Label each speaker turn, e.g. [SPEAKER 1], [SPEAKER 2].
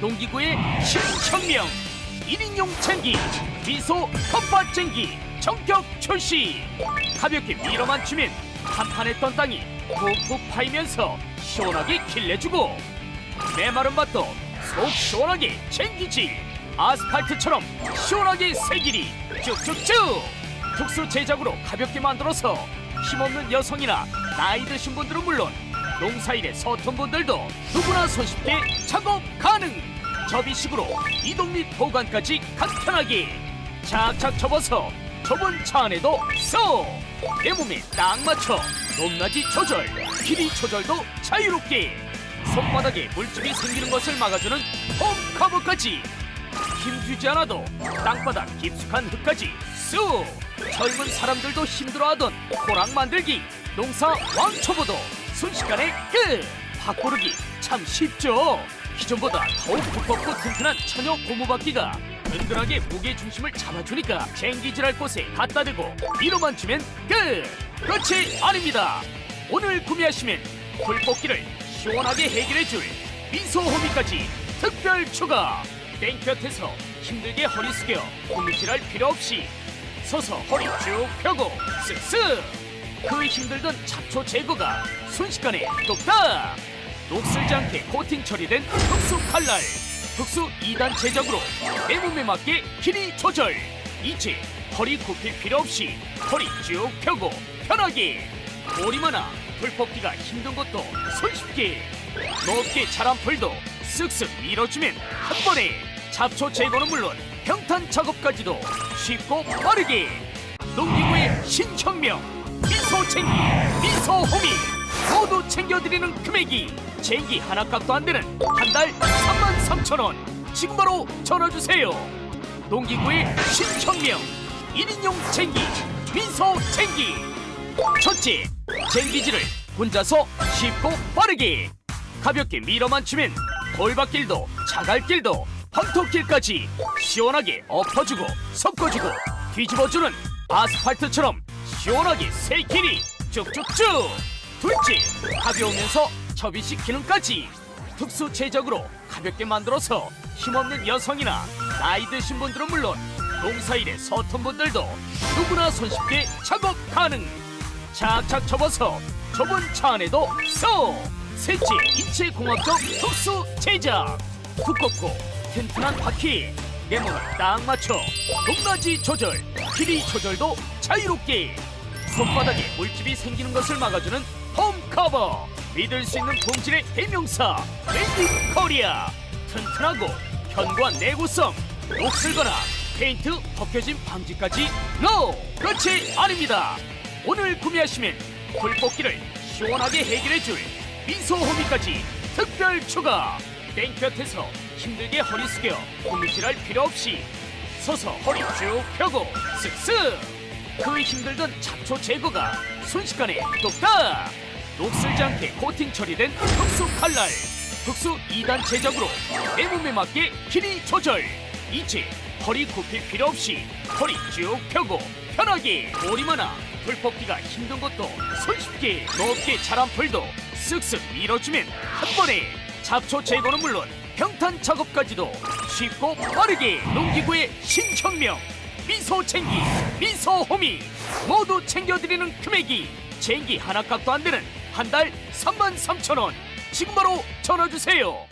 [SPEAKER 1] 농기구의 신천명 1인용 쟁기 미소 텃밭쟁기 전격 출시. 가볍게 밀어만 주면 한판했던 땅이 푹푹 파이면서 시원하게 길내주고 메마른 맛도 속 시원하게 쟁기질 아스팔트처럼 시원하게 새길이 쭉쭉쭉. 특수 제작으로 가볍게 만들어서 힘없는 여성이나 나이 드신 분들은 물론 농사일에 서툰 분들도 누구나 손쉽게 작업 가능. 접이식으로 이동 및 보관까지 간편하게 착착 접어서 좁은 차 안에도 쏙 내 몸에 딱 맞춰 높낮이 조절 길이 조절도 자유롭게. 손바닥에 물집이 생기는 것을 막아주는 홈 커버까지. 힘주지 않아도 땅바닥 깊숙한 흙까지 쑥 젊은 사람들도 힘들어하던 호랑 만들기 농사 왕초보도 순식간에 끝 바꾸르기 참 쉽죠. 기존보다 더욱 두껍고 튼튼한 천여 고무바퀴가 든든하게 무게 중심을 잡아주니까 쟁기질할 곳에 갖다 대고 밀어만 주면 끝 끝이 아닙니다. 오늘 구매하시면 불뽑기를 시원하게 해결해줄 미소 호미까지 특별 추가 땡볕에서 힘들게 허리 숙여 고무질할 필요 없이 서서 허리 쭉 펴고 쓱쓱 그 힘들던 잡초 제거가 순식간에 뚝딱! 녹슬지 않게 코팅 처리된 특수 칼날 특수 2단 제작으로 내 몸에 맞게 길이 조절! 이제 허리 굽힐 필요 없이 허리 쭉 펴고 편하게 오리마나 불뽑기가 힘든 것도 손쉽게 높게 자란 풀도 쓱쓱 밀어주면 한 번에 잡초 제거는 물론 평탄 작업까지도 쉽고 빠르게. 농기구의 신혁명 미소챙기 미소호미. 모두 챙겨드리는 금액이 쟁기 하나 값도 안 되는 한 달 3만 3천 원. 지금 바로 전화주세요. 농기구의 신혁명 1인용 쟁기 미소챙기. 첫째 쟁기질을 혼자서 쉽고 빠르게. 가볍게 밀어만 주면 돌밭길도 자갈길도 황토길까지 시원하게 엎어주고 섞어주고 뒤집어주는 아스팔트처럼 시원하게 새 길이. 쭉쭉쭉. 둘째 가벼우면서 접이식 기능까지. 특수 제작으로 가볍게 만들어서 힘없는 여성이나 나이 드신 분들은 물론 농사일에 서툰 분들도 누구나 손쉽게 작업 가능. 착착 접어서 좁은 차 안에도 쏙! 셋째 인체 공학적 특수 제작. 두껍고 튼튼한 바퀴 내 몸에 딱 맞춰 높낮이 조절 길이 조절도 자유롭게 손바닥에 물집이 생기는 것을 막아주는 홈 커버. 믿을 수 있는 품질의 대명사 랜딩 코리아. 튼튼하고 견고한 내구성 녹슬거나 페인트 벗겨짐 방지까지 노 끝이 아닙니다. 오늘 구매하시면 불뽑기를 시원하게 해결해줄 미소 호미까지 특별 추가. 땡볕에서 힘들게 허리 숙여 고무질할 필요 없이 서서 허리 쭉 펴고 쓱쓱 그 힘들던 잡초 제거가 순식간에 뚝딱 녹슬지 않게 코팅 처리된 특수 칼날 특수 2단 제작으로 내 몸에 맞게 길이 조절. 이제 허리 굽힐 필요 없이 허리 쭉 펴고 편하게 오리마나 불뽑기가 힘든 것도 손쉽게 높게 자란 풀도 쓱쓱 밀어주면 한 번에 잡초 제거는 물론 평탄 작업까지도 쉽고 빠르게 농기구의 신혁명 미소 챙기 미소 호미. 모두 챙겨드리는 금액이 쟁기 하나 값도 안 되는 한 달 3만 3천 원. 지금 바로 전화 주세요